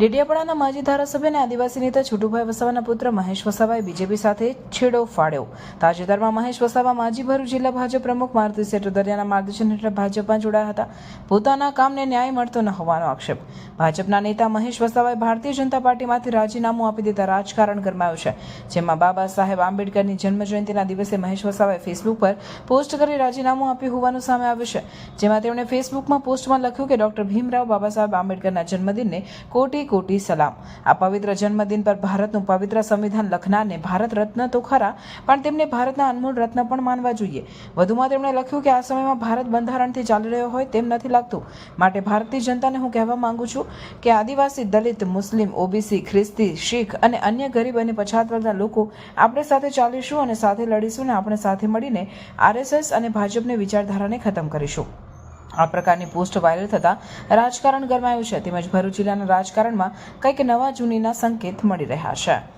ડેડિયાપાડાના માજી ધારાસભ્ય અને આદિવાસી નેતા છોટુભાઈ વસાવાના પુત્ર મહેશ વસાવાએ બીજેપી સાથે છેડો ફાડ્યો. તાજેતરમાં મહેશ વસાવા માજી ભરૂચ જિલ્લા ભાજપ પ્રમુખ મારુતિ સેટોદરિયાના માર્ગદર્શન હેઠળ ભાજપમાં જોડાયા હતા. પોતાના કામને ન્યાય મળતો ન હોવાનો આક્ષેપ. ભાજપના નેતા મહેશ વસાવાએ ભારતીય જનતા પાર્ટીમાંથી રાજીનામું આપી દેતા રાજકારણ ગરમાયું છે, જેમાં બાબા સાહેબ આંબેડકરની જન્મજયંતિના દિવસે મહેશ વસાવાએ ફેસબુક પર પોસ્ટ કરી રાજીનામું આપ્યું હોવાનું સામે આવ્યું છે, જેમાં તેમણે ફેસબુકમાં પોસ્ટમાં લખ્યું કે ડોક્ટર ભીમરાવ બાબા સાહેબ આંબેડકરના જન્મદિનને કોટી કોટી સલામ. આ પવિત્ર જન્મદિન પર ભારતનું પવિત્ર સંવિધાન લખનારને ભારત રત્ન તો ખરા, પણ તેમને ભારતના અનમોલ રત્ન પણ માનવા જોઈએ. વધુમાં તેમણે લખ્યું કે આ સમયમાં ભારત બંધારણથી ચાલી રહ્યો હોય તેમ નથી લાગતું. માટે ભારતીય જનતાને હું કહેવા માંગુ છું કે આદિવાસી દલિત, મુસ્લિમ, ઓબીસી, ખ્રિસ્તી, શીખ અને અન્ય ગરીબ અને પછાત વર્ગના લોકો આપણે સાથે ચાલીશું અને સાથે લડીશું અને આપણે સાથે મળીને આરએસએસ અને ભાજપની વિચારધારાને ખતમ કરીશું. આ પ્રકારની પોસ્ટ વાયરલ થતાં રાજકારણ ગરમાયું છે. તેમજ ભરૂચ જિલ્લાના રાજકારણમાં કંઈક નવા જૂનીના સંકેત મળી રહ્યા છે.